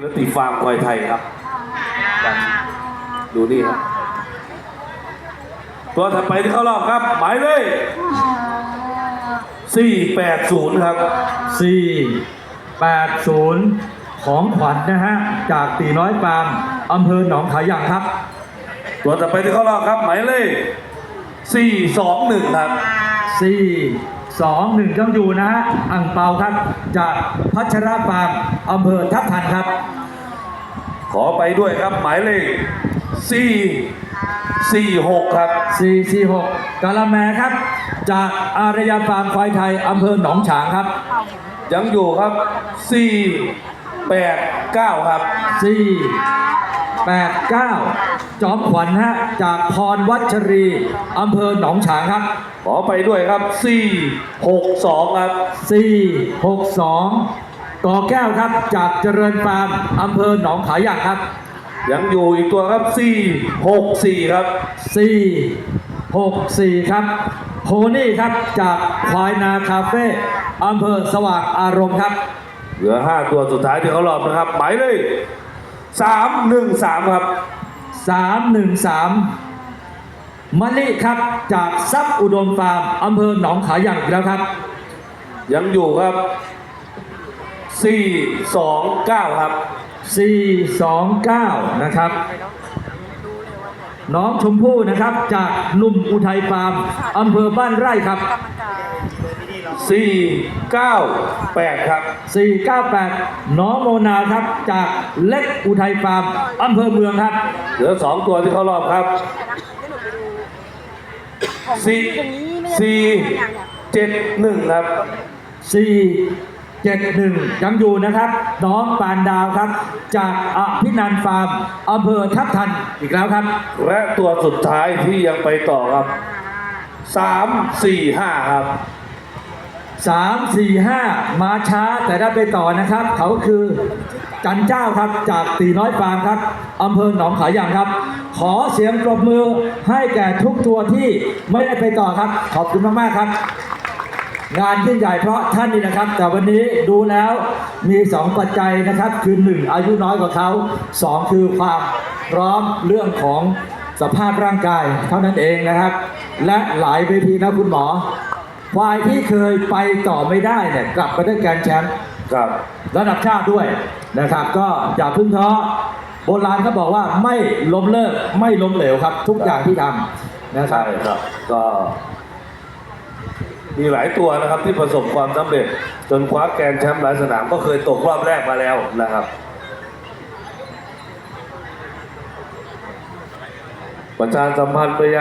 แล้วตีฟาร์มควายไทยครับกันดูนี่ครับ ตัวถัดไปที่เข้ารอบครับ หมายเลข480 ครับ 480 ของขวัญนะฮะ จากตีน้อยฟาร์มอำเภอหนองขายังครับ ตัวต่อไปที่เข้ารอบครับ หมายเลข421 ครับ 4 2 1ต้องอยู่นะฮะอ่างเปาครับ จากพัชรฟาร์มอำเภอทับทันครับ ขอไปด้วยครับหมายเลข446 ครับ 446กาละแมครับ จากอารยาฟาร์มควายไทยอำเภอหนองฉางครับ ยังอยู่ครับ 489 ครับ 4 8 9 จอมขวัญฮะจากพรวัชรีอำเภอหนองฉางครับ ขอไปด้วยครับ 462 ครับ 4 6 2กอแก้วครับจากเจริญฟาร์มอำเภอหนองขายังครับ ยังอยู่อีกตัวครับ 464 ครับ 4 6 4 ครับโพนี่ครับจากควายนาคาเฟ่อำเภอสว่างอารมณ์ครับ เหลือ 5 ตัวสุดท้ายที่เขารอบนะครับ หมายเลข313ครับ313มะลิครับจากซับอุดมฟาร์มอำเภอหนองขายังอีกแล้วครับ ยังอยู่ครับ429ครับ429นะครับ น้องชมพู่นะครับ จากหนุ่มอุทัยฟาร์มอำเภอบ้านไร่ครับ 498 ครับ 498 น้องโมนาครับ จากเล็กอุทัยฟาร์มอำเภอเมืองครับ เหลือ 2 ตัวที่เขารอบครับ 4 471 ครับ 4 7 1ยังอยู่นะครับ น้องปานดาวครับ จากอภินันท์ฟาร์มอำเภอทับทันอีกแล้วครับ และตัวสุดท้ายที่ยังไปต่อครับ345ครับ3 4 5มาช้าแต่ได้ไปต่อนะครับ เขาคือจันเจ้าครับจากตีน้อยฟาร์มครับอำเภอหนองขายางครับ ขอเสียงปรบมือให้แก่ทุกตัวที่ไม่ได้ไปต่อครับ ขอบคุณมาก ๆ ครับ งานยิ่งใหญ่เพราะท่านนี่นะครับ แต่วันนี้ดูแล้วมี 2 ปัจจัยนะครับ คือ 1 อายุน้อยกว่าเขา 2 คือความพร้อมเรื่องของสภาพร่างกายเท่านั้นเองนะครับ และหลายเวทีนะคุณหมอควายที่เคยไปต่อไม่ได้เนี่ยกลับมาได้แกรนด์แชมป์ครับระดับชาติด้วยนะครับ ก็อย่าเพึ่งท้อโบราณเขาบอกว่าไม่ล้มเลิกไม่ล้มเหลวครับ ทุกอย่างที่ทำนะครัใช่บครับก็ มีหลายตัวนะครับที่ประสบความสำเร็จ จนคว้าแกนแชมป์หลายสนามก็เคยตกรอบแรกมาแล้วนะครับประชาสัมพันธ์ไปยัง